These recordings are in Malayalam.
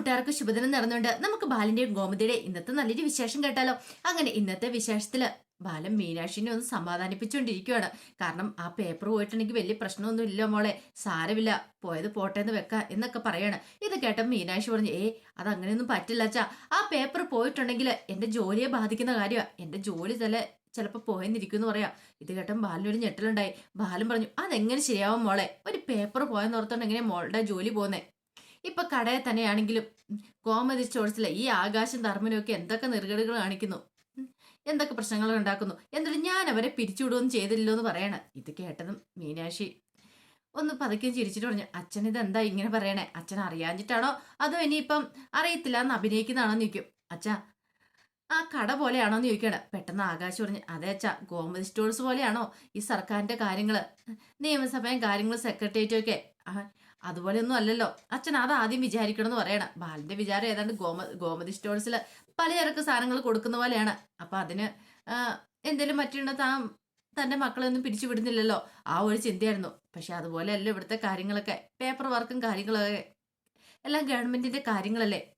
കൂട്ടുകാർക്ക് ശുഭദിനം നടന്നുകൊണ്ട് നമുക്ക് ബാലിന്റെയും ഗോമതിയുടെയും ഇന്നത്തെ നല്ലൊരു വിശേഷം കേട്ടാലോ. അങ്ങനെ ഇന്നത്തെ വിശേഷത്തിൽ ബാലൻ മീനാക്ഷിനെ ഒന്ന് സമാധാനിപ്പിച്ചുകൊണ്ടിരിക്കുകയാണ് കാരണം ആ പേപ്പർ പോയിട്ടുണ്ടെങ്കിൽ വലിയ പ്രശ്നമൊന്നും ഇല്ല മോളെ. സാരമില്ല. പോയത് പോട്ടെ എന്ന് വെക്ക എന്നൊക്കെ പറയാണ്. ഇത് കേട്ട മീനാക്ഷി പറഞ്ഞു ഏ അത് അങ്ങനെയൊന്നും പറ്റില്ല അച്ഛാ. ആ പേപ്പർ പോയിട്ടുണ്ടെങ്കിൽ എന്റെ ജോലിയെ ബാധിക്കുന്ന കാര്യമാണ് എന്റെ ജോലി തല ചിലപ്പോൾ പോയെന്നിരിക്കും എന്ന് പറയാം. ഇത് കേട്ടൻ ബാലിനൊരു ഞെട്ടലുണ്ടായി. ബാലൻ പറഞ്ഞു അതെങ്ങനെ ശരിയാവും മോളെ? ഒരു പേപ്പർ പോയെന്ന് ഓർത്തോണ്ട് എങ്ങനെ മോളുടെ ജോലി പോകുന്നേ? ഇപ്പൊ കടയിൽ തന്നെയാണെങ്കിലും കോമതി സ്റ്റോഴ്സിലെ ഈ ആകാശം ധർമ്മനൊക്കെ എന്തൊക്കെ നെറുകേടുകൾ കാണിക്കുന്നു? എന്തൊക്കെ പ്രശ്നങ്ങൾ ഉണ്ടാക്കുന്നു? എന്നിട്ട് ഞാൻ അവരെ പിരിച്ചുവിടുകയൊന്നും ചെയ്തില്ലല്ലോ എന്ന് പറയണ. ഇത് കേട്ടതും മീനാക്ഷി ഒന്ന് പതുക്കെ ചിരിച്ചിട്ട് പറഞ്ഞു അച്ഛൻ ഇത് എന്താ ഇങ്ങനെ പറയണേ? അച്ഛൻ അറിയാഞ്ഞിട്ടാണോ? അതോ ഇനിയിപ്പം അറിയത്തില്ല എന്ന് അഭിനയിക്കുന്നതാണോ നിൽക്കും അച്ഛാ ആ കട പോലെയാണോ എന്ന് ചോദിക്കണ പെട്ടെന്ന് ആകാശ് പറഞ്ഞു അതെ അച്ഛാ ഗോമതി സ്റ്റോഴ്സ് പോലെയാണോ ഈ സർക്കാരിന്റെ കാര്യങ്ങൾ നിയമസഭയും കാര്യങ്ങളും സെക്രട്ടേറിയറ്റും ഒക്കെ? അതുപോലെയൊന്നും അല്ലല്ലോ. അച്ഛൻ അത് ആദ്യം വിചാരിക്കണം എന്ന് പറയണം. ബാലിന്റെ വിചാരം ഏതാണ്ട് ഗോമ ഗോമതി സ്റ്റോഴ്സിൽ പലചരക്ക് സാധനങ്ങൾ കൊടുക്കുന്ന പോലെയാണ്. അപ്പൊ അതിന് എന്തേലും മറ്റുള്ള താൻ തന്റെ മക്കളെ ഒന്നും പിരിച്ചു വിടുന്നില്ലല്ലോ ആ ഒരു ചിന്തയായിരുന്നു. പക്ഷെ അതുപോലെയല്ല ഇവിടുത്തെ കാര്യങ്ങളൊക്കെ. പേപ്പർ വർക്കും കാര്യങ്ങളൊക്കെ. എല്ലാം ഗവൺമെന്റിന്റെ കാര്യങ്ങളല്ലേ.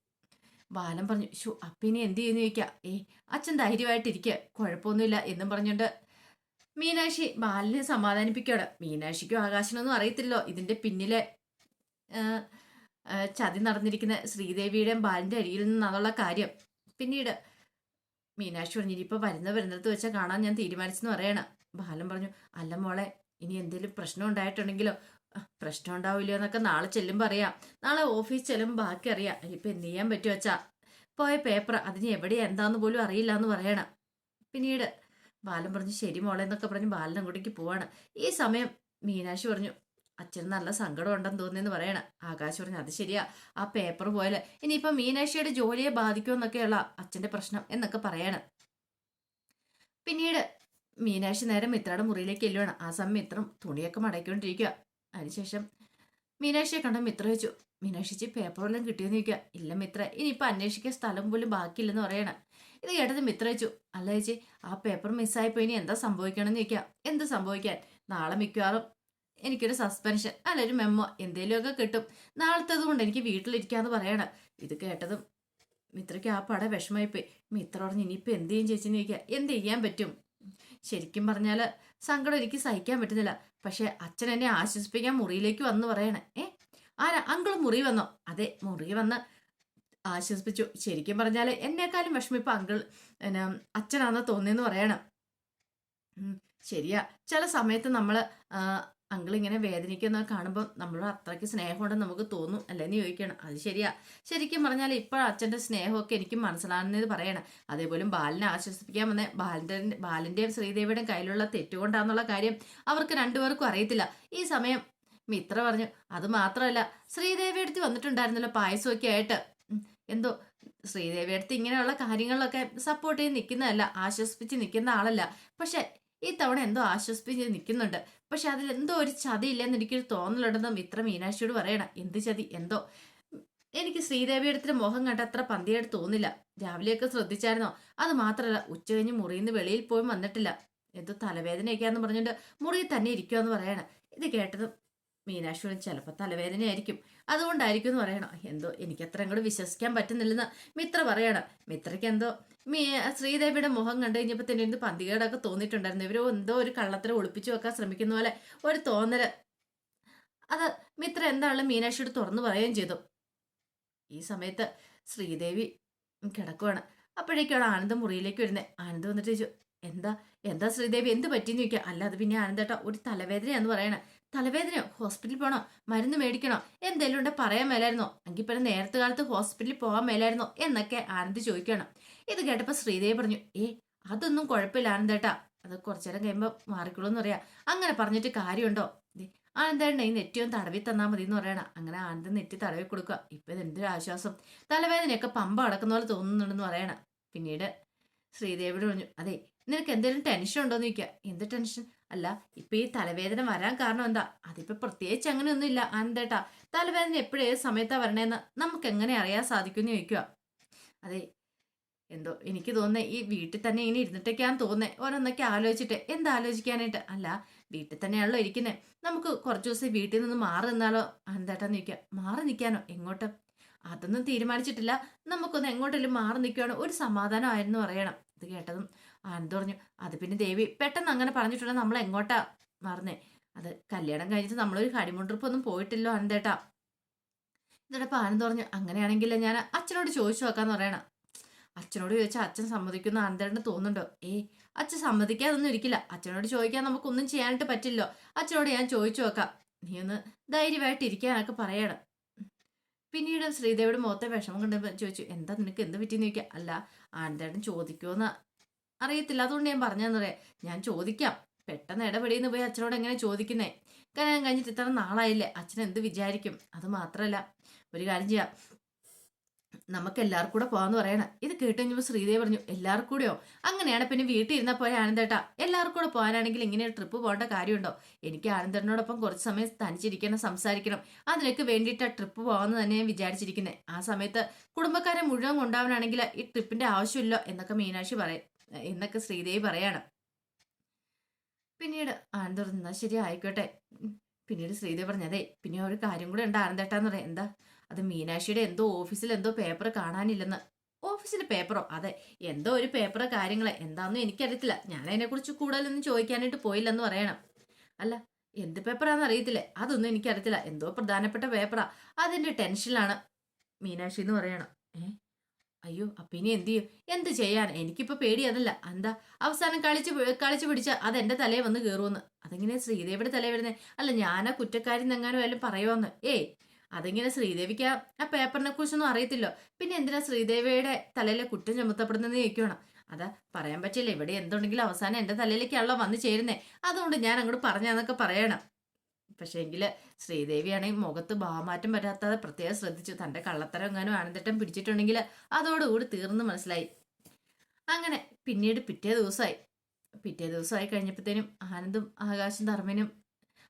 ബാലൻ പറഞ്ഞു ഷു അപ്പിനെ എന്ത് ചെയ്യുന്നു ചോദിക്കാ? ഏ അച്ഛൻ ധൈര്യമായിട്ടിരിക്കുക കുഴപ്പമൊന്നുമില്ല. എന്നും പറഞ്ഞുകൊണ്ട് മീനാക്ഷി ബാലിനെ സമാധാനിപ്പിക്കുകയാണ്. മീനാക്ഷിക്കും ആകാശനൊന്നും അറിയത്തില്ലോ ഇതിന്റെ പിന്നിലെ ചതി നടന്നിരിക്കുന്ന ശ്രീദേവിയുടെയും ബാലിന്റെ അരിയിൽ നിന്നുള്ള കാര്യം. പിന്നീട് മീനാക്ഷി പറഞ്ഞു ഇനിയിപ്പോ വരുന്ന വരുന്നിടത്ത് വെച്ചാൽ കാണാൻ ഞാൻ തീരുമാനിച്ചെന്ന് പറയണം. ബാലൻ പറഞ്ഞു അല്ല മോളെ ഇനി എന്തെങ്കിലും പ്രശ്നം ഉണ്ടായിട്ടുണ്ടെങ്കിലോ? പ്രശ്നം ഉണ്ടാവില്ലയോ എന്നൊക്കെ നാളെ ചെല്ലുമ്പോൾ അറിയാം. നാളെ ഓഫീസ് ചെല്ലുമ്പോൾ ബാക്കി അറിയാം. ഇനിയിപ്പോൾ എന്ത് ചെയ്യാൻ പറ്റുമോ വെച്ചാ പോയ പേപ്പർ അതിന് എവിടെയാ എന്താന്ന് പോലും അറിയില്ല എന്ന് പറയണം. പിന്നീട് ബാലൻ പറഞ്ഞു ശരി മോളെ എന്നൊക്കെ പറഞ്ഞ് ബാലൻ അങ്ങോട്ടേക്ക് പോവാണ്. ഈ സമയം മീനാക്ഷി പറഞ്ഞു അച്ഛന് നല്ല സങ്കടം ഉണ്ടെന്ന് തോന്നിയെന്ന് പറയണ. ആകാശ് പറഞ്ഞു അത് ശരിയാ. ആ പേപ്പർ പോയാൽ. ഇനിയിപ്പൊ മീനാക്ഷിയുടെ ജോലിയെ ബാധിക്കുമെന്നൊക്കെയുള്ള അച്ഛന്റെ പ്രശ്നം എന്നൊക്കെ പറയാണ്. പിന്നീട് മീനാക്ഷി നേരെ മിത്രയുടെ മുറിയിലേക്ക് എല്ലുവാണ് ആ സമയം മിത്രം തുണിയൊക്കെ മടക്കിക്കൊണ്ടിരിക്കുക അതിനുശേഷം മീനാക്ഷിയെ കണ്ട മിത്ര വെച്ചു മീനാക്ഷിച്ച് പേപ്പർ വല്ലതും കിട്ടിയെന്ന് ചോദിക്കുക ഇല്ല മിത്ര ഇനിയിപ്പോൾ അന്വേഷിക്കാൻ സ്ഥലം പോലും ബാക്കിയില്ലെന്ന് പറയണം. ഇത് കേട്ടത് മിത്ര വെച്ചു അല്ല ചേച്ചി ആ പേപ്പർ മിസ്സായിപ്പോയി ഇനി എന്താ സംഭവിക്കണമെന്ന് ചോദിക്കുക എന്ത് സംഭവിക്കാൻ? നാളെ മിക്കവാറും എനിക്കൊരു സസ്പെൻഷൻ അല്ല ഒരു മെമ്മോ എന്തെങ്കിലുമൊക്കെ കിട്ടും. നാളത്തേത് കൊണ്ട് എനിക്ക് വീട്ടിലിരിക്കാന്ന് പറയണം. ഇത് കേട്ടതും മിത്രയ്ക്ക് ആ പട വിഷമായിപ്പോയി മിത്ര പറഞ്ഞ് ഇനിയിപ്പോൾ എന്ത് ചെയ്യും ചേച്ചിന്ന് ചോദിക്കുക എന്ത് ചെയ്യാൻ പറ്റും? ശരിക്കും പറഞ്ഞാൽ സങ്കടം എനിക്ക് സഹിക്കാൻ പറ്റുന്നില്ല. പക്ഷെ അച്ഛൻ എന്നെ ആശ്വസിപ്പിക്കാൻ മുറിയിലേക്ക് വന്ന് പറയണേ. ഏ ആരാ? അങ്കിൾ മുറി വന്നോ? അതെ മുറി വന്ന് ആശ്വസിപ്പിച്ചു. ശരിക്കും പറഞ്ഞാൽ എന്നെക്കാളും വിഷമം ഇപ്പം അങ്കിൾ എന്നാ അച്ഛനാണെന്ന് തോന്നിയെന്ന് പറയണം. ശരിയാ. ചില സമയത്ത് നമ്മൾ അങ്കിൾ ഇങ്ങനെ വേദനിക്കുന്ന കാണുമ്പോൾ നമ്മളോട് അത്രയ്ക്ക് സ്നേഹമുണ്ടെന്ന് നമുക്ക് തോന്നും അല്ലെന്ന് ചോദിക്കണം അത് ശരിയാ. ശരിക്കും പറഞ്ഞാൽ ഇപ്പോൾ അച്ഛന്റെ സ്നേഹമൊക്കെ എനിക്ക് മനസ്സിലാകുന്നത് പറയണം. അതേപോലെ ബാലിനെ ആശ്വസിപ്പിക്കാൻ വന്ന ബാലിന്റെ ബാലിന്റെയും ശ്രീദേവിയുടെയും കയ്യിലുള്ള തെറ്റുകൊണ്ടാന്നുള്ള കാര്യം അവർക്ക് രണ്ടുപേർക്കും അറിയത്തില്ല. ഈ സമയം മിത്ര പറഞ്ഞു അത് മാത്രമല്ല ശ്രീദേവി അടുത്ത് വന്നിട്ടുണ്ടായിരുന്നല്ലോ പായസമൊക്കെ ആയിട്ട്. എന്തോ ശ്രീദേവി അടുത്ത് ഇങ്ങനെയുള്ള കാര്യങ്ങളിലൊക്കെ സപ്പോർട്ട് ചെയ്ത് നിൽക്കുന്നതല്ല ആശ്വസിപ്പിച്ച് നിൽക്കുന്ന ആളല്ല. പക്ഷെ ഈ തവണ എന്തോ ആശ്വസിപ്പിച്ച് നിൽക്കുന്നുണ്ട്. പക്ഷെ അതിൽ എന്തോ ഒരു ചതി ഇല്ലെന്ന് എനിക്കൊരു തോന്നലുണ്ടെന്നും ഇത്ര മീനാക്ഷിയോട് പറയണം. എന്ത് ചതി? എന്തോ? എനിക്ക് ശ്രീദേവിയുടെ അടുത്തിന്റെ മോഹം കണ്ട അത്ര പന്തിയായിട്ട് തോന്നില്ല. രാവിലെയൊക്കെ ശ്രദ്ധിച്ചായിരുന്നോ? അത് മാത്രമല്ല ഉച്ച കഴിഞ്ഞ് മുറിയിൽ നിന്ന് വെളിയിൽ പോയി വന്നിട്ടില്ല. എന്തോ തലവേദനയൊക്കെയാന്ന് പറഞ്ഞിട്ട് മുറിയിൽ തന്നെ ഇരിക്കുമെന്ന് പറയണം. ഇത് കേട്ടതും മീനാക്ഷി പറഞ്ഞു ചിലപ്പോൾ തലവേദനയായിരിക്കും. അതുകൊണ്ടായിരിക്കും എന്ന് പറയണം. എന്തോ എനിക്കത്ര അങ്ങോട്ട് വിശ്വസിക്കാൻ പറ്റുന്നില്ലെന്ന് മിത്ര പറയണം. മിത്രയ്ക്ക് എന്തോ മീ ശ്രീദേവിയുടെ മുഖം കണ്ടു കഴിഞ്ഞപ്പോൾ തന്നെ എന്ത് പന്തികേടൊക്കെ തോന്നിയിട്ടുണ്ടായിരുന്നു. ഇവരോ എന്തോ ഒരു കള്ളത്തിൽ ഒളിപ്പിച്ചു വെക്കാൻ ശ്രമിക്കുന്ന പോലെ ഒരു തോന്നൽ അത് മിത്ര എന്താണെങ്കിലും മീനാക്ഷിയോട് തുറന്നു പറയുകയും ചെയ്തു. ഈ സമയത്ത് ശ്രീദേവി കിടക്കുവാണ്. അപ്പോഴേക്കാണ് ആനന്ദം മുറിയിലേക്ക് വരുന്നത് ആനന്ദ് വന്നിട്ട് ചോദിച്ചു എന്താ എന്താ ശ്രീദേവി? എന്ത് പറ്റിയെന്ന് ചോദിക്കുക. അല്ല അത് പിന്നെ ആനന്ദേട്ടാ ഒരു തലവേദനയാന്ന് പറയണേ. തലവേദനയോ ഹോസ്പിറ്റലിൽ പോകണോ മരുന്ന് മേടിക്കണോ എന്തെങ്കിലും ഉണ്ടെ പറയാൻ മേലായിരുന്നോ. എങ്കിൽ പിന്നെ നേരത്തെ കാലത്ത് ഹോസ്പിറ്റലിൽ പോകാൻ മേലായിരുന്നോ എന്നൊക്കെ ആനന്ദ് ചോദിക്കണം. ഇത് കേട്ടപ്പോൾ ശ്രീദേവി പറഞ്ഞു ഏ അതൊന്നും കുഴപ്പമില്ല ആനന്ദേട്ടാ അത് കുറച്ചു നേരം കഴിയുമ്പോൾ മാറിക്കോളൂ എന്ന് പറയാം. അങ്ങനെ പറഞ്ഞിട്ട് കാര്യമുണ്ടോ? ദേ, ആനന്ദേട്ടൻ ഈ നെറ്റിയൊന്ന് തടവി തന്നാൽ മതി എന്ന് പറയണം. അങ്ങനെ ആനന്ദ് നെറ്റി തടവി കൊടുക്കുക. ഇപ്പൊ ഇത് എന്തൊരു ആശ്വാസം. തലവേദനയൊക്കെ പമ്പ അടക്കുന്ന പോലെ തോന്നുന്നുണ്ടെന്ന് പറയണം. പിന്നീട് ശ്രീദേവിയോട് പറഞ്ഞു അതെ നിനക്ക് എന്തെങ്കിലും ടെൻഷൻ ഉണ്ടോ എന്ന് ചോദിക്കുക എന്ത് ടെൻഷൻ അല്ല ഇപ്പൊ ഈ തലവേദന വരാൻ കാരണം എന്താ? അതിപ്പോ പ്രത്യേകിച്ച് അങ്ങനെയൊന്നും ഇല്ല അന്തേട്ടാ തലവേദന എപ്പോഴേ സമയത്താ വരണേന്ന് നമുക്ക് എങ്ങനെ അറിയാൻ സാധിക്കുമെന്ന് ചോദിക്കുക. അതെ എന്തോ എനിക്ക് തോന്നുന്നേ ഈ വീട്ടിൽ തന്നെ ഇങ്ങനെ ഇരുന്നിട്ടൊക്കെയാന്ന് തോന്നേ ഓരോന്നൊക്കെ ആലോചിച്ചിട്ട് എന്താലോചിക്കാനായിട്ട് അല്ല വീട്ടിൽ തന്നെയാണല്ലോ ഇരിക്കുന്നേ. നമുക്ക് കുറച്ച് ദിവസം വീട്ടിൽ നിന്ന് മാറി നിന്നാലോ? എന്താട്ടാന്ന് ചോദിക്കുക. മാറി നിൽക്കാനോ? എങ്ങോട്ട്? അതൊന്നും തീരുമാനിച്ചിട്ടില്ല. നമുക്കൊന്ന് എങ്ങോട്ടെങ്കിലും മാറി നിൽക്കുകയാണോ ഒരു സമാധാനമായിരുന്നു പറയണം. ഇത് കേട്ടതും ആനന്ദ് പറഞ്ഞു അത് പിന്നെ ദേവി പെട്ടെന്ന് അങ്ങനെ പറഞ്ഞിട്ടുണ്ടെങ്കിൽ നമ്മൾ എങ്ങോട്ടാ മറന്നേ? അത് കല്യാണം കഴിഞ്ഞിട്ട് നമ്മളൊരു ഹണിമൂൺ ട്രിപ്പ് ഒന്നും പോയിട്ടില്ലോ ആനന്ദേട്ടാ എന്നിട്ടപ്പോൾ ആനന്ദ് പറഞ്ഞു അങ്ങനെയാണെങ്കിൽ ഞാൻ അച്ഛനോട് ചോദിച്ചു നോക്കാന്ന് പറയണം. അച്ഛനോട് ചോദിച്ചാൽ അച്ഛൻ സമ്മതിക്കുന്ന ആനന്ദേട്ടന് തോന്നുന്നുണ്ടോ? ഏ അച്ഛൻ സമ്മതിക്കാതൊന്നും ഇരിക്കില്ല. അച്ഛനോട് ചോദിക്കാൻ നമുക്കൊന്നും ചെയ്യാനായിട്ട് പറ്റില്ലോ. അച്ഛനോട് ഞാൻ ചോദിച്ചു നോക്കാം. നീ ഒന്ന് ധൈര്യമായിട്ട് ഇരിക്കാനൊക്കെ പറയണം. പിന്നീട് ശ്രീദേവിയുടെ മുഖത്തെ വിഷമം കണ്ടപ്പോൾ ചോദിച്ചു എന്താ നിനക്ക് എന്ത് പറ്റിയെന്ന് ചോദിക്കുക അല്ല ആനന്ദേട്ടൻ ചോദിക്കുമെന്ന് അറിയത്തില്ല. അതുകൊണ്ട് ഞാൻ പറഞ്ഞതെന്ന് പറയാം. ഞാൻ ചോദിക്കാം. പെട്ടെന്ന് ഇടപെടിയെന്ന് പോയി അച്ഛനോട് എങ്ങനെ ചോദിക്കുന്നേ? കല്യാണം കഴിഞ്ഞിട്ട് ഇത്ര നാളായില്ലേ? അച്ഛൻ എന്ത് വിചാരിക്കും? അത് മാത്രമല്ല ഒരു കാര്യം ചെയ്യാം. നമുക്ക് എല്ലാവർക്കും കൂടെ പോകാന്ന് പറയണം. ഇത് കേട്ട് കഴിഞ്ഞപ്പോൾ ശ്രീദേവി പറഞ്ഞു എല്ലാവർക്കും കൂടെയോ? അങ്ങനെയാണ് പിന്നെ വീട്ടിൽ ഇരുന്ന പോയ ആനന്ദേട്ടാ എല്ലാവർക്കും കൂടെ പോകാനാണെങ്കിൽ ഇങ്ങനെ ഒരു ട്രിപ്പ് പോകേണ്ട കാര്യമുണ്ടോ? എനിക്ക് ആനന്ദേട്ടനോടൊപ്പം കുറച്ച് സമയം തനിച്ചിരിക്കണം സംസാരിക്കണം. അതിനൊക്കെ വേണ്ടിയിട്ട് ആ ട്രിപ്പ് പോകാമെന്ന് തന്നെ ഞാൻ വിചാരിച്ചിരിക്കുന്നത് ആ സമയത്ത് കുടുംബക്കാരെ മുഴുവൻ കൊണ്ടാവാനാണെങ്കിൽ ഈ ട്രിപ്പിന്റെ ആവശ്യമില്ല എന്നൊക്കെ മീനാക്ഷി പറയും. എന്നൊക്കെ ശ്രീദേവി പറയാണ്. പിന്നീട് ആനന്ദ് പറഞ്ഞു ശരി ആയിക്കോട്ടെ. പിന്നീട് ശ്രീദേവി പറഞ്ഞു അതെ പിന്നെ ഒരു കാര്യം കൂടെ ഉണ്ട് ആനന്ദേട്ടാന്ന് പറയാം. എന്താ? അത് മീനാക്ഷിയുടെ എന്തോ ഓഫീസിൽ എന്തോ പേപ്പർ കാണാനില്ലെന്ന്. ഓഫീസിലെ പേപ്പറോ? അതെ എന്തോ ഒരു പേപ്പറോ കാര്യങ്ങളെ? എന്താണെന്നും എനിക്കറിയത്തില്ല. ഞാൻ അതിനെക്കുറിച്ച് കൂടുതലൊന്നും ചോദിക്കാനായിട്ട് പോയില്ലെന്ന് പറയണം. അല്ല എന്ത് പേപ്പറാന്ന് അറിയത്തില്ലേ. അതൊന്നും എനിക്കറിയത്തില്ല. എന്തോ പ്രധാനപ്പെട്ട പേപ്പറാ. അതിന്റെ ടെൻഷനിലാണ്. മീനാക്ഷി എന്ന് പറയണം. ഏ അയ്യോ അപ്പൊ ഇനി എന്ത് ചെയ്യും? എന്ത് ചെയ്യാൻ? എനിക്കിപ്പോ പേടി അതല്ല. എന്താ? അവസാനം കളിച്ച് കളിച്ചു പിടിച്ച അത് എന്റെ തലയിൽ വന്ന് കയറുമെന്ന് അതെങ്ങനെ ശ്രീദേവിയുടെ തലയിൽ വരുന്നേ? അല്ല ഞാനാ കുറ്റക്കാരി എന്നെങ്ങാനും വല്ലതും പറയുമെന്ന് ഏയ് അതെങ്ങനെ ശ്രീദേവിക്ക് ആ- പേപ്പറിനെ കുറിച്ചൊന്നും അറിയത്തില്ലോ. പിന്നെ എന്തിനാ ശ്രീദേവിയുടെ തലയിലെ കുറ്റം ചുമത്തപ്പെടുന്നതെന്ന് ചോദിക്കണം അതാ പറയാൻ പറ്റില്ല. ഇവിടെ എന്തുണ്ടെങ്കിലും അവസാനം എന്റെ തലയിലേക്കാണല്ലോ വന്ന് ചേരുന്നേ. അതുകൊണ്ട് ഞാൻ അങ്ങോട്ട് പറഞ്ഞാന്നൊക്കെ പറയണം. പക്ഷേ എങ്കിൽ ശ്രീദേവിയാണെങ്കിൽ മുഖത്ത് ഭാവമാറ്റം വരാത്തത് പ്രത്യേകം ശ്രദ്ധിച്ചു. തന്റെ കള്ളത്തരം എങ്ങാനും ആനന്ദട്ടം പിടിച്ചിട്ടുണ്ടെങ്കിൽ അതോടുകൂടി തീർന്ന് മനസ്സിലായി. അങ്ങനെ പിന്നീട് പിറ്റേ ദിവസമായി. പിറ്റേ ദിവസമായി കഴിഞ്ഞപ്പോഴത്തേനും ആനന്ദും ആകാശും ധർമ്മനും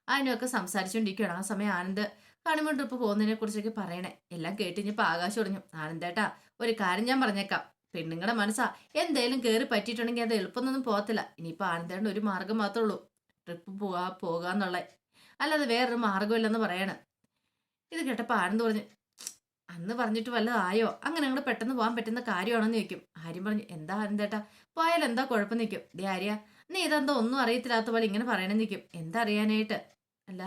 അതിനൊക്കെ സംസാരിച്ചുകൊണ്ടിരിക്കുകയാണ്. ആ സമയം ആനന്ദ് ഹണിമൂൺ ട്രിപ്പ് പോകുന്നതിനെ കുറിച്ചൊക്കെ പറയണേ. എല്ലാം കേട്ടിഞ്ഞപ്പോൾ ആകാശം പറഞ്ഞു ആനന്ദേട്ടാ ഒരു കാര്യം ഞാൻ പറഞ്ഞേക്കാം. പെണ്ണുങ്ങളുടെ മനസ്സാ. എന്തേലും കയറി പറ്റിയിട്ടുണ്ടെങ്കിൽ അത് എളുപ്പമൊന്നും പോകത്തില്ല. ഇനിയിപ്പോൾ ആനന്ദേട്ടൻ ഒരു മാർഗം മാത്രമേ ഉള്ളൂ. ട്രിപ്പ് പോകാ പോകാന്നുള്ള. അല്ലാതെ വേറൊരു മാർഗമില്ലെന്ന് പറയണം. ഇത് കേട്ടപ്പോൾ ആനന്ദ് പറഞ്ഞു അന്ന് പറഞ്ഞിട്ട് വല്ലതായോ അങ്ങനെ അങ്ങോട്ട് പെട്ടെന്ന് പോകാൻ പറ്റുന്ന കാര്യമാണെന്ന് ചോദിക്കും. ആര്യം പറഞ്ഞു എന്താ ആനന്ദേട്ടാ? പോയാൽ എന്താ കുഴപ്പം? നിൽക്കും ദേ ആര്യ നീ ഇതെന്താ ഒന്നും അറിയത്തില്ലാത്ത പോലെ ഇങ്ങനെ പറയണം നിൽക്കും എന്താ അറിയാനായിട്ട്? അല്ല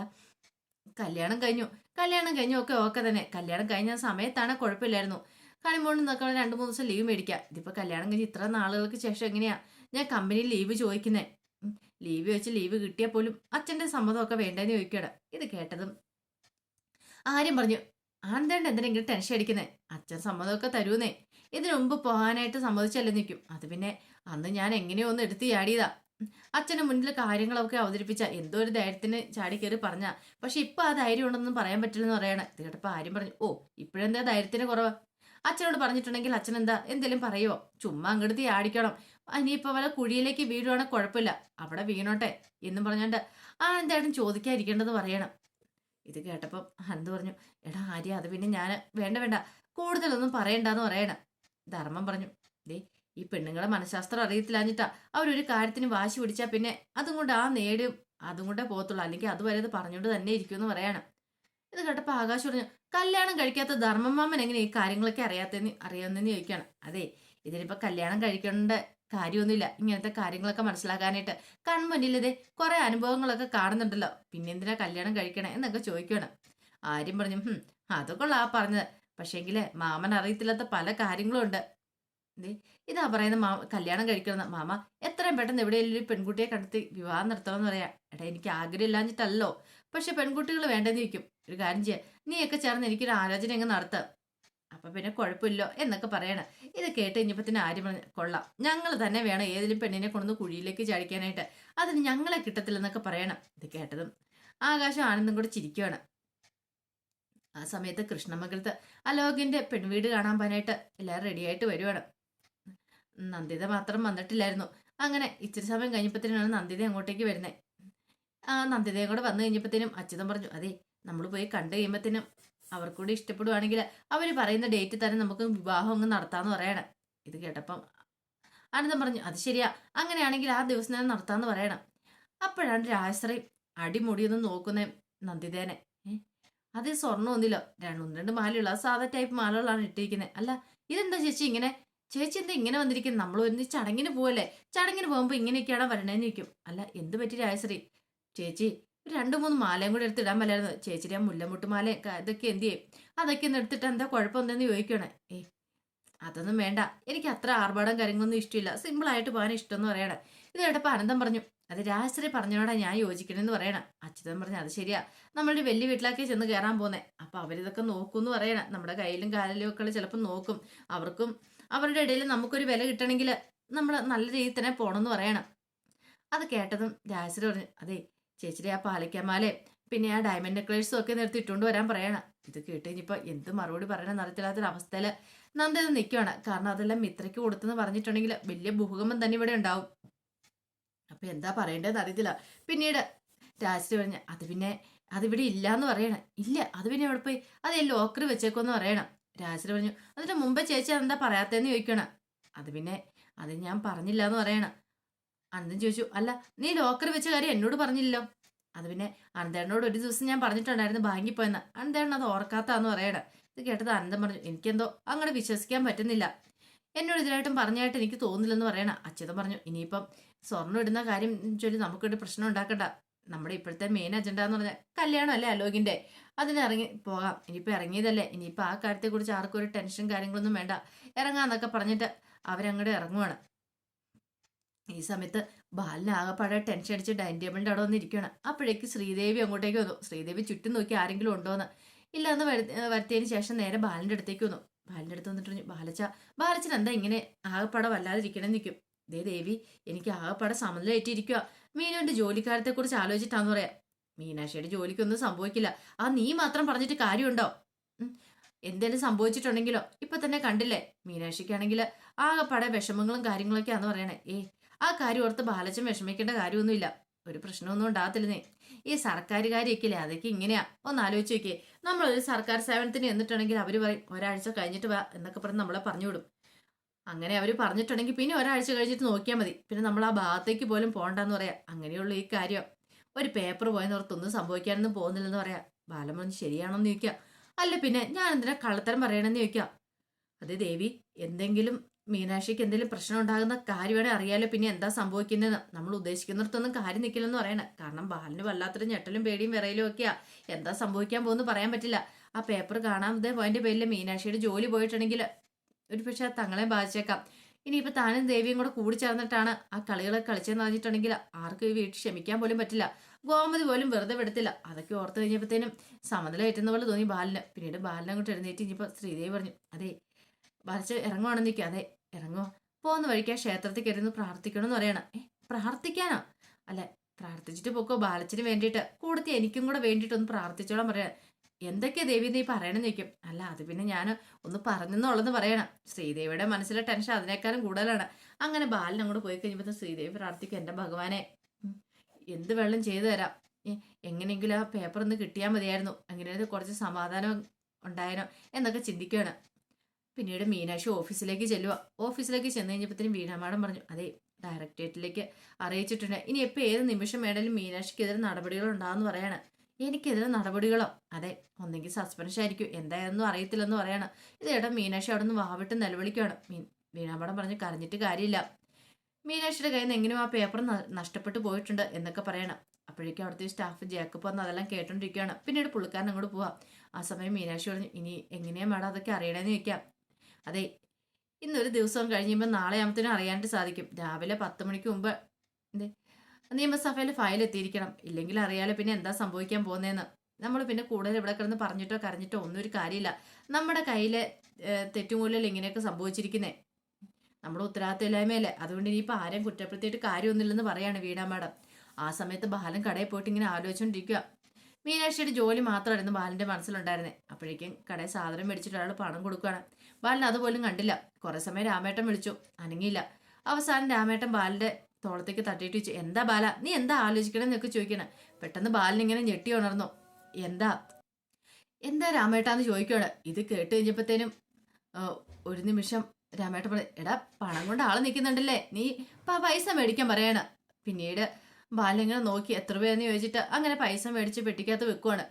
കല്യാണം കഴിഞ്ഞു. കല്യാണം കഴിഞ്ഞു ഒക്കെ ഓക്കെ തന്നെ. കല്യാണം കഴിഞ്ഞ സമയത്താണ് കുഴപ്പമില്ലായിരുന്നു. കണിമോണ്ട് നിൽക്കണം രണ്ട് മൂന്ന് ദിവസം ലീവ് മേടിക്കാം. ഇതിപ്പോൾ കല്യാണം കഴിഞ്ഞ് ഇത്ര നാളുകൾക്ക് ശേഷം എങ്ങനെയാ? ഞാൻ കമ്പനിയിൽ ലീവ് ചോദിക്കുന്നേ. ഉം, ലീവ് വെച്ച് ലീവ് കിട്ടിയാൽ പോലും അച്ഛന്റെ സമ്മതമൊക്കെ വേണ്ടെന്ന് ചോദിക്കട ഇത് കേട്ടതും ആര്യം പറഞ്ഞു ആനന്ദേണ്ട എന്തിനെങ്കിലും ടെൻഷൻ അടിക്കുന്നേ? അച്ഛൻ സമ്മതമൊക്കെ തരൂന്നേ. ഇതിനു മുമ്പ് പോകാനായിട്ട് സമ്മതിച്ചല്ലേ നിൽക്കും. അത് പിന്നെ അന്ന് ഞാൻ എങ്ങനെയോ ഒന്ന് എടുത്ത് ചാടിയതാ. അച്ഛന് മുന്നിൽ കാര്യങ്ങളൊക്കെ അവതരിപ്പിച്ച എന്തോ ഒരു ധൈര്യത്തിന് ചാടി കയറി പറഞ്ഞ പക്ഷെ ഇപ്പൊ ആ ധൈര്യം ഉണ്ടെന്നും പറയാൻ പറ്റില്ലെന്ന് പറയണ. ഇത് കേട്ടപ്പോ ആര്യം പറഞ്ഞു ഓ ഇപ്പോഴെന്താ ധൈര്യത്തിന് കുറവ്? അച്ഛനോട് പറഞ്ഞിട്ടുണ്ടെങ്കിൽ അച്ഛൻ എന്താ എന്തെങ്കിലും പറയുമോ ചുമ്മാ അങ്ങെടുത്ത് ചാടിക്കണം. ഇനിയിപ്പോ വല്ല കുഴിയിലേക്ക് വീഴുവാണെങ്കിൽ കുഴപ്പമില്ല. അവിടെ വീണോട്ടെ എന്നും പറഞ്ഞോണ്ട് ആ എന്തായാലും ചോദിക്കാതിരിക്കേണ്ടത് പറയണം. ഇത് കേട്ടപ്പം ഹന്ത് പറഞ്ഞു എടാ ആര്യ അത് പിന്നെ ഞാൻ വേണ്ട വേണ്ട. കൂടുതലൊന്നും പറയണ്ടെന്ന് പറയണം. ധർമ്മം പറഞ്ഞു ദേ ഈ പെണ്ണുങ്ങളെ മനഃശാസ്ത്രം അറിയത്തില്ലാഞ്ഞിട്ടാ അവരൊരു കാര്യത്തിന് വാശി പിടിച്ചാൽ പിന്നെ അതും കൊണ്ട് ആ നേടും അതും കൊണ്ടേ പോകത്തുള്ളൂ. അല്ലെങ്കിൽ അതുവരെ അത് പറഞ്ഞുകൊണ്ട് തന്നെ ഇരിക്കും എന്ന് പറയണം. ഇത് കേട്ടപ്പോൾ ആകാശ് പറഞ്ഞു കല്യാണം കഴിക്കാത്ത ധർമ്മമാമൻ എങ്ങനെ ഈ കാര്യങ്ങളൊക്കെ അറിയാത്തെന്ന് അറിയാമെന്ന് ചോദിക്കുകയാണ്. അതെ ഇതിനിപ്പോൾ കല്യാണം കഴിക്കേണ്ട കാര്യമൊന്നുമില്ല. ഇങ്ങനത്തെ കാര്യങ്ങളൊക്കെ മനസ്സിലാക്കാനായിട്ട്. കൺമുന്നിൽ ഇതേ കുറെ അനുഭവങ്ങളൊക്കെ കാണുന്നുണ്ടല്ലോ. പിന്നെ എന്തിനാ കല്യാണം കഴിക്കണേ എന്നൊക്കെ ചോദിക്കണം ആര്യം പറഞ്ഞു ഹും അതൊക്കെ ആ പറഞ്ഞത്. പക്ഷേങ്കിൽ മാമൻ അറിയത്തില്ലാത്ത പല കാര്യങ്ങളും ഉണ്ട്. ഇതാ പറയുന്നത് മാ കല്യാണം കഴിക്കണം മാമ എത്രയും പെട്ടെന്ന് എവിടെയെങ്കിലും ഒരു പെൺകുട്ടിയെ കണ്ടെത്തി വിവാഹം നടത്തണം എന്ന് പറയാം. എടാ എനിക്ക് ആഗ്രഹമില്ലാഞ്ഞിട്ടല്ലോ. പക്ഷെ പെൺകുട്ടികൾ വേണ്ടെന്ന് ചോദിക്കും. ഒരു കാര്യം ചെയ്യാം. നീയൊക്കെ ചേർന്ന് എനിക്കൊരു ആലോചന അങ്ങ് നടത്താം. അപ്പൊ പിന്നെ കുഴപ്പമില്ലോ എന്നൊക്കെ പറയണ. ഇത് കേട്ട് കഴിഞ്ഞപ്പത്തിന് ആര്യം പറഞ്ഞു കൊള്ളാം. ഞങ്ങൾ തന്നെ വേണം ഏതെങ്കിലും പെണ്ണിനെ കൊണ്ടു കുഴിയിലേക്ക് ചാടിക്കാനായിട്ട്. അതിന് ഞങ്ങളെ കിട്ടത്തില്ലെന്നൊക്കെ പറയണം. ഇത് കേട്ടതും ആകാശം ആനന്ദം കൂടെ ചിരിക്കുകയാണ് ആ സമയത്ത് കൃഷ്ണമംഗലത്ത് അലോകിന്റെ പെൺവീട് കാണാൻ പോകാനായിട്ട് എല്ലാവരും റെഡിയായിട്ട് വരുവാണ്. നന്ദിത മാത്രം വന്നിട്ടില്ലായിരുന്നു. അങ്ങനെ ഇച്ചിരി സമയം കഴിഞ്ഞപ്പോഴത്തേനാണ് നന്ദിത അങ്ങോട്ടേക്ക് വരുന്നത് ആ നന്ദിതയും കൂടെ വന്നു കഴിഞ്ഞപ്പോഴത്തേനും അച്യുതം പറഞ്ഞു അതെ നമ്മൾ പോയി കണ്ടു കഴിയുമ്പോഴത്തേനും അവർക്കൂടി ഇഷ്ടപ്പെടുവാണെങ്കിൽ അവർ പറയുന്ന ഡേറ്റ് തന്നെ നമുക്ക് വിവാഹം അങ്ങ് നടത്താമെന്ന് പറയണം. ഇത് കേട്ടപ്പം അനന്തം പറഞ്ഞു അത് ശരിയാ. അങ്ങനെയാണെങ്കിൽ ആ ദിവസം തന്നെ നടത്താമെന്ന് പറയണം. അപ്പോഴാണ് രാജശ്രീ അടിമുടിയൊന്നും നോക്കുന്നേ നന്ദിതേനെ. അത് സ്വർണം ഒന്നുമില്ല രണ്ട് രണ്ട് മാലയുള്ള സാധാ ടൈപ്പ് മാലകളാണ് ഇട്ടിരിക്കുന്നത് അല്ല ഇതെന്താ ചേച്ചി ഇങ്ങനെ? ചേച്ചി എന്താ ഇങ്ങനെ വന്നിരിക്കുന്നത് നമ്മൾ ഒരു ചടങ്ങിന് പോവല്ലേ? ചടങ്ങിന് പോകുമ്പോൾ ഇങ്ങനെയൊക്കെയാണ് വരണേന്ന് ഇരിക്കും അല്ല എന്ത് പറ്റി രാജശ്രീ? ചേച്ചി രണ്ട് മൂന്ന് മാലയും കൂടെ എടുത്ത് ഇടാൻ പറ്റായിരുന്നു ചേച്ചിയുടെ ആ മുല്ലമുട്ട് മാല ഇതൊക്കെ എന്ത് ചെയ്യും? അതൊക്കെ ഒന്ന് എടുത്തിട്ട് എന്താ കുഴപ്പം എന്തെന്ന് ചോദിക്കണേ ഏ അതൊന്നും വേണ്ട. എനിക്ക് അത്ര ആർഭാടം കാര്യങ്ങളൊന്നും ഇഷ്ടമില്ല. സിമ്പിൾ ആയിട്ട് പോകാൻ ഇഷ്ടം എന്ന് പറയണേ. ഇത് കേട്ടപ്പോൾ അനന്തം പറഞ്ഞു അത് രാജശ്രീ പറഞ്ഞോടാ ഞാൻ യോജിക്കണമെന്ന് പറയണം. അച്യുതൻ പറഞ്ഞു അത് ശരിയാ. നമ്മളുടെ വലിയ വീട്ടിലാക്കി ചെന്ന് കയറാൻ പോന്നെ. അപ്പൊ അവരിതൊക്കെ നോക്കൂന്ന് പറയണം. നമ്മുടെ കയ്യിലും കാലിലും ഒക്കെ ചിലപ്പോൾ നോക്കും. അവർക്കും അവരുടെ ഇടയിൽ നമുക്കൊരു വില കിട്ടണമെങ്കിൽ നമ്മൾ നല്ല രീതിയിൽ തന്നെ പോകണമെന്ന് പറയണം. അത് കേട്ടതും രാജശ്രീ പറഞ്ഞു അതെ ചേച്ചിയുടെ ആ പാലക്കമാലെ. പിന്നെ ആ ഡയമണ്ട് നെക്ലേഴ്സും ഒക്കെ നിർത്തി ഇട്ടുകൊണ്ട് വരാൻ പറയണം. ഇത് കേട്ട് ഇനിയിപ്പോൾ എന്ത് മറുപടി പറയണം നടത്തില്ലാത്തൊരു അവസ്ഥയിൽ നന്ദി നന്ദത് നിൽക്കുകയാണ് കാരണം അതെല്ലാം മിത്രയ്ക്ക് കൊടുത്തെന്ന് പറഞ്ഞിട്ടുണ്ടെങ്കിൽ വലിയ ഭൂകമ്പം തന്നെ ഇവിടെ ഉണ്ടാവും. അപ്പം എന്താ പറയേണ്ടതെന്ന് അറിയത്തില്ല. പിന്നീട് രാജശ്രീ പറഞ്ഞ അത് പിന്നെ അതിവിടെ ഇല്ല എന്ന് പറയണം. ഇല്ല അത് പിന്നെ അവിടെ പോയി? അത് ലോക്കർ വെച്ചേക്കോന്ന് പറയണം. രാജശ്രീ പറഞ്ഞു അതിന് മുമ്പേ ചേച്ചി എന്താ പറയാത്തതെന്ന് ചോദിക്കണം അത് പിന്നെ അത് ഞാൻ പറഞ്ഞില്ല എന്ന് പറയണം. അനന്തൻ ചോദിച്ചു അല്ല നീ ലോക്കർ വെച്ച കാര്യം എന്നോട് പറഞ്ഞില്ലല്ലോ? അത് പിന്നെ അനന്തേണ്ണോട് ഒരു ദിവസം ഞാൻ പറഞ്ഞിട്ടുണ്ടായിരുന്നു ബാങ്കിൽ പോയെന്ന് അനന്തേണ്ണ അത് ഓർക്കാത്താന്ന് പറയണം. ഇത് കേട്ടത് അനന്തം പറഞ്ഞു എനിക്കെന്തോ അങ്ങനെ വിശ്വസിക്കാൻ പറ്റുന്നില്ല. എന്നോട് ഇതിലായിട്ടും പറഞ്ഞായിട്ട് എനിക്ക് തോന്നില്ലെന്ന് പറയണം. അച്യുതൻ പറഞ്ഞു ഇനിയിപ്പം സ്വർണം ഇടുന്ന കാര്യം ചൊല്ലി നമുക്കൊരു പ്രശ്നം ഉണ്ടാക്കണ്ട. നമ്മുടെ ഇപ്പോഴത്തെ മെയിൻ അജണ്ട എന്ന് പറഞ്ഞാൽ കല്യാണം അല്ലേ അലോകിന്റെ അതിന് ഇറങ്ങി പോകാം. ഇനിയിപ്പോൾ ഇറങ്ങിയതല്ലേ? ഇനിയിപ്പോൾ ആ കാര്യത്തെക്കുറിച്ച് ആർക്കും ഒരു ടെൻഷൻ കാര്യങ്ങളൊന്നും വേണ്ട. ഇറങ്ങാന്നൊക്കെ പറഞ്ഞിട്ട് അവരങ്ങോട്ട് ഇറങ്ങുവാണ്. ഈ സമയത്ത് ബാലിന് ആകെപ്പാടെ ടെൻഷൻ അടിച്ച് ഡൈനിങ് ടേബിളിന്റെ അവിടെ വന്നിരിക്കുകയാണ് അപ്പോഴേക്ക് ശ്രീദേവി അങ്ങോട്ടേക്ക് വന്നു. ശ്രീദേവി ചുറ്റും നോക്കി ആരെങ്കിലും ഉണ്ടോന്ന് ഇല്ല എന്ന് വരുത്തിയതിന് ശേഷം നേരെ ബാലിന്റെ അടുത്തേക്ക് വന്നു. ബാലിന്റെ അടുത്ത് വന്നിട്ട് പറഞ്ഞു ബാലച്ച ബാലച്ചൻ എന്താ ഇങ്ങനെ ആകെപ്പാടെ വല്ലാതെ ഇരിക്കണേ നിൽക്കും ദേ ദേവി എനിക്ക് ആകെപ്പാടെ സമനിലേറ്റിരിക്കുക മീനുവിന്റെ ജോലിക്കാരത്തെക്കുറിച്ച് ആലോചിച്ചിട്ടാന്ന് പറയാം. മീനാക്ഷിയുടെ ജോലിക്കൊന്നും സംഭവിക്കില്ല. ആ നീ മാത്രം പറഞ്ഞിട്ട് കാര്യമുണ്ടോ. എന്തേലും സംഭവിച്ചിട്ടുണ്ടെങ്കിലോ? ഇപ്പൊ തന്നെ കണ്ടില്ലേ? മീനാക്ഷിക്കാണെങ്കിൽ ആകെപ്പാടെ വിഷമങ്ങളും കാര്യങ്ങളൊക്കെയാന്ന് പറയണേ. ഏ ആ കാര്യം ഓർത്ത് ബാലച്ചൻ വിഷമിക്കേണ്ട കാര്യമൊന്നുമില്ല. ഒരു പ്രശ്നമൊന്നും ഉണ്ടാകത്തില്ലെന്നേ. ഈ സർക്കാർ കാര്യമൊക്കെ ഇല്ലേ അതൊക്കെ ഇങ്ങനെയാ. ഒന്ന് ആലോചിച്ച് നോക്കിയേ. നമ്മളൊരു സർക്കാർ സേവനത്തിന് എന്നിട്ടുണ്ടെങ്കിൽ അവർ പറയും ഒരാഴ്ച കഴിഞ്ഞിട്ട് വാ എന്നൊക്കെ പറഞ്ഞ് നമ്മളെ പറഞ്ഞു വിടും. അങ്ങനെ അവർ പറഞ്ഞിട്ടുണ്ടെങ്കിൽ പിന്നെ ഒരാഴ്ച കഴിഞ്ഞിട്ട് നോക്കിയാൽ മതി. പിന്നെ നമ്മൾ ആ ഭാഗത്തേക്ക് പോലും പോകണ്ടെന്ന് പറയാം. അങ്ങനെയുള്ള ഈ കാര്യം? ഒരു പേപ്പർ പോയെന്ന് ഓർത്തൊന്നും സംഭവിക്കാനൊന്നും പോകുന്നില്ലെന്ന് പറയാം. ബാലമോൻ ശരിയാണോന്ന് ചോദിക്കാം. അല്ല പിന്നെ ഞാൻ എന്തിനാ കള്ളത്തരം പറയണമെന്ന് ചോദിക്കാം? അതെ ദേവി എന്തെങ്കിലും മീനാക്ഷിക്ക് എന്തെങ്കിലും പ്രശ്നം ഉണ്ടാകുന്ന കാര്യമാണ് അറിയാലോ. പിന്നെ എന്താ സംഭവിക്കുന്നത് നമ്മൾ ഉദ്ദേശിക്കുന്നിടത്തൊന്നും കാര്യം നിൽക്കില്ലെന്ന് പറയണേ. കാരണം ബാലിന് വല്ലാത്തൊരു ഞെട്ടലും പേടിയും വിറയിലും ഒക്കെയാ. എന്താ സംഭവിക്കാൻ പോകുന്നു പറയാൻ പറ്റില്ല. ആ പേപ്പർ കാണാതെ പോയിന്റെ പേരിൽ മീനാക്ഷിയുടെ ജോലി പോയിട്ടുണ്ടെങ്കിൽ ഒരു പക്ഷെ തങ്ങളെ ബാധിച്ചേക്കാം. ഇനിയിപ്പോൾ താനും ദേവിയും കൂടെ കൂടി ചേർന്നിട്ടാണ് ആ കളികളെ കളിച്ചെന്ന് പറഞ്ഞിട്ടുണ്ടെങ്കിൽ ആർക്കും ഈ വീട്ടിൽ ക്ഷമിക്കാൻ പോലും പറ്റില്ല. ഗോമതി പോലും വെറുതെ വിടത്തില്ല. അതൊക്കെ ഓർത്ത് കഴിഞ്ഞപ്പോഴത്തേനും സമനില ഏറ്റുന്ന പോലെ തോന്നി ബാലിന്. പിന്നീട് ബാലിനെ അങ്ങോട്ട് എഴുന്നേറ്റ് ഇനിയിപ്പോൾ ശ്രീദേവി പറഞ്ഞു അതെ ബാലിച്ച് ഇറങ്ങുവാണെന്ന് നിൽക്കുക അതെ ഇറങ്ങുമോ പോകുന്ന വഴിക്ക് ആ ക്ഷേത്രത്തിൽ കയറുന്നു പ്രാർത്ഥിക്കണം എന്ന് പറയണം. ഏ പ്രാർത്ഥിക്കാനോ? അല്ല പ്രാർത്ഥിച്ചിട്ട് പോക്കോ ബാലച്ചിന് വേണ്ടിയിട്ട്. കൂടുതൽ എനിക്കും കൂടെ വേണ്ടിയിട്ട് ഒന്ന് പ്രാർത്ഥിച്ചോളാൻ പറയാം എന്തൊക്കെയാ ദേവി നീ പറയണമെന്ന് ചോദിക്കും. അല്ല അത് പിന്നെ ഞാൻ ഒന്ന് പറഞ്ഞെന്നുള്ളതെന്ന് പറയണം. ശ്രീദേവിയുടെ മനസ്സിലെ ടെൻഷൻ അതിനേക്കാളും കൂടുതലാണ്. അങ്ങനെ ബാലൻ അങ്ങോട്ട് പോയി കഴിഞ്ഞപ്പോൾ ശ്രീദേവി പ്രാർത്ഥിക്കും എന്റെ ഭഗവാനെ എന്ത് വെള്ളം ചെയ്തു തരാം. എങ്ങനെയെങ്കിലും ആ പേപ്പർ ഒന്ന് കിട്ടിയാൽ മതിയായിരുന്നു. അങ്ങനെ കുറച്ച് സമാധാനം ഉണ്ടായനോ? എന്നൊക്കെ ചിന്തിക്കുകയാണ് പിന്നീട് മീനാക്ഷി ഓഫീസിലേക്ക് ചെല്ലുക ഓഫീസിലേക്ക് ചെന്ന് കഴിഞ്ഞപ്പോഴത്തേനും വീണ മാഡം പറഞ്ഞു അതെ ഡയറക്ടറേറ്റിലേക്ക് അറിയിച്ചിട്ടുണ്ട്. ഇനി എപ്പോൾ ഏത് നിമിഷം വേണേലും മീനാക്ഷിക്കെതിരെ നടപടികൾ ഉണ്ടാകുമെന്ന് പറയാണ്. എനിക്കെതിരെ നടപടികളോ? അതെ ഒന്നെങ്കിൽ സസ്പെൻഷൻ ആയിരിക്കും. എന്തായാലും അറിയത്തില്ലെന്ന് പറയണം. ഇത് ഏട്ടാ മീനാക്ഷി അവിടെ നിന്ന് വാവിട്ട് നിലവിളിക്കുകയാണ് മീൻ വീണാമടം പറഞ്ഞ് കരഞ്ഞിട്ട് കാര്യമില്ല. മീനാക്ഷിയുടെ കയ്യിൽ നിന്ന് എങ്ങനെയും ആ പേപ്പർ നഷ്ടപ്പെട്ടു പോയിട്ടുണ്ട് എന്നൊക്കെ പറയണം. അപ്പോഴേക്കും അവിടുത്തെ സ്റ്റാഫ് ജേക്കപ്പ് വന്ന് അതെല്ലാം കേട്ടോണ്ടിരിക്കുകയാണ് പിന്നീട് പുള്ളിക്കാരൻ അങ്ങോട്ട് പോവാം. ആ സമയം മീനാക്ഷി പറഞ്ഞു ഇനി എങ്ങനെയാ മാഡം അതൊക്കെ അറിയണമെന്ന് ചോദിക്കാം. അതെ ഇന്നൊരു ദിവസം കഴിയുമ്പോൾ നാളെ ആകുമ്പത്തേനും അറിയാനായിട്ട് സാധിക്കും. രാവിലെ പത്ത് മണിക്ക് മുമ്പ് എന്തേ? നിയമസഭയിൽ ഫയൽ എത്തിയിരിക്കണം. ഇല്ലെങ്കിൽ അറിയാലോ പിന്നെ എന്താ സംഭവിക്കാൻ പോകുന്നതെന്ന് നമ്മൾ പിന്നെ കൂടുതൽ ഇവിടെ കിടന്ന് പറഞ്ഞിട്ടോ കരഞ്ഞിട്ടോ ഒന്നും ഒരു കാര്യമില്ല നമ്മുടെ കയ്യിലെ ഏഹ്, തെറ്റുമൂലൽ ഇങ്ങനെയൊക്കെ സംഭവിച്ചിരിക്കുന്നേ? നമ്മുടെ ഉത്തരവാദിത്തമില്ലായ്മയല്ലേ അതുകൊണ്ട് ഇനിയിപ്പോൾ ആരെയും കുറ്റപ്പെടുത്തിയിട്ട് കാര്യമൊന്നുമില്ലെന്ന് പറയാണ് വീണ മാഡം. ആ സമയത്ത് ബാലൻ കടയിൽ പോയിട്ട് ഇങ്ങനെ ആലോചിച്ചുകൊണ്ടിരിക്കുക മീനാക്ഷിയുടെ ജോലി മാത്രമായിരുന്നു ബാലന്റെ മനസ്സിലുണ്ടായിരുന്നത് അപ്പോഴേക്കും കടയിൽ സാധനം മേടിച്ചിട്ട് ഒരാൾ പണം കൊടുക്കുകയാണ് ബാലൻ അതുപോലും കണ്ടില്ല. കുറെ സമയം രാമേട്ടൻ വിളിച്ചു. അനങ്ങിയില്ല. അവസാനം രാമേട്ടൻ ബാലിന്റെ തോളത്തേക്ക് തട്ടിയിട്ട് ചോദിച്ചു എന്താ ബാല? നീ എന്താ ആലോചിക്കണമെന്നൊക്കെ ചോദിക്കണേ. പെട്ടെന്ന് ബാലൻ ഇങ്ങനെ ഞെട്ടി ഉണർന്നു. എന്താ? എന്താ രാമേട്ടാന്ന് ചോദിക്കുകയാണ് ഇത് കേട്ട് കഴിഞ്ഞപ്പോഴത്തേനും ഒരു നിമിഷം രാമേട്ടൻ പറഞ്ഞു എടാ പണം കൊണ്ട് ആൾ നിൽക്കുന്നുണ്ടല്ലേ? നീ പൈസ മേടിക്കാൻ പറയണ. പിന്നീട് ബാലൻ ഇങ്ങനെ നോക്കി എത്ര രൂപയെന്ന് ചോദിച്ചിട്ട് അങ്ങനെ പൈസ മേടിച്ച് പെട്ടിക്കകത്ത് വെക്കുവാണ്.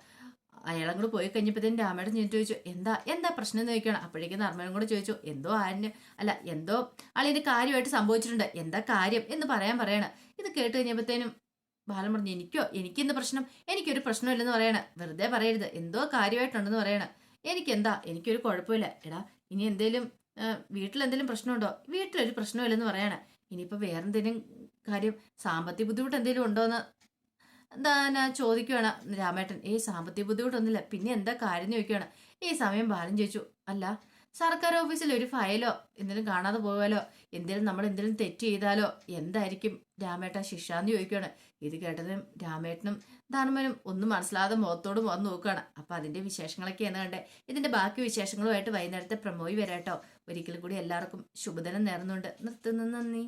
അയാളും കൂടെ പോയി കഴിഞ്ഞപ്പോഴത്തേനും രാമയുടെ ചെന്നിട്ട് ചോദിച്ചു എന്താ എന്താ പ്രശ്നം എന്ന് ചോദിക്കണം അപ്പോഴേക്കും നർമ്മനും കൂടെ ചോദിച്ചു എന്തോ ആരിന് അല്ല എന്തോ ആളിന് കാര്യമായിട്ട് സംഭവിച്ചിട്ടുണ്ട്. എന്താ കാര്യം? എന്ന് പറയാൻ പറയണ. ഇത് കേട്ട് കഴിഞ്ഞപ്പോഴത്തേനും ബാലൻ പറഞ്ഞു എനിക്കോ എനിക്കിന്ന് പ്രശ്നം? എനിക്കൊരു പ്രശ്നമില്ലെന്ന് പറയണ. വെറുതെ പറയരുത്. എന്തോ കാര്യമായിട്ടുണ്ടെന്ന് പറയണ. എനിക്കെന്താ? എനിക്കൊരു കുഴപ്പമില്ല. എടാ ഇനി എന്തേലും വീട്ടിലെന്തെങ്കിലും പ്രശ്നമുണ്ടോ? വീട്ടിലൊരു പ്രശ്നമില്ലെന്ന് പറയണ. ഇനിയിപ്പോൾ വേറെന്തെങ്കിലും കാര്യം? സാമ്പത്തിക ബുദ്ധിമുട്ട് എന്തെങ്കിലും ഉണ്ടോയെന്ന് എന്താ ഞാൻ ചോദിക്കുകയാണ് രാമേട്ടൻ. ഈ സാമ്പത്തിക ബുദ്ധിമുട്ടൊന്നുമില്ല. പിന്നെ എന്താ കാര്യം ചോദിക്കുകയാണ് ഈ സമയം ബാലൻ ചോദിച്ചു. അല്ല സർക്കാർ ഓഫീസിൽ ഒരു ഫയലോ എന്തെങ്കിലും കാണാതെ പോകാലോ എന്തെങ്കിലും നമ്മൾ എന്തെങ്കിലും തെറ്റ് ചെയ്താലോ എന്തായിരിക്കും? രാമേട്ട ശിക്ഷ എന്ന് ചോദിക്കുകയാണ് ഇത് കേട്ടതും രാമേട്ടനും ധർമ്മനും ഒന്നും മനസ്സിലാതെ മുഖത്തോട് മുഖം നോക്കുകയാണ് അപ്പൊ അതിന്റെ എന്ന് കണ്ടേ. ഇതിന്റെ ബാക്കി വിശേഷങ്ങളുമായിട്ട് വൈകുന്നേരത്തെ പ്രമോയി വരാട്ടോ ഒരിക്കലും കൂടി എല്ലാവർക്കും ശുഭദിനം നേർന്നുകൊണ്ട് നിർത്തുന്നു. നന്ദി.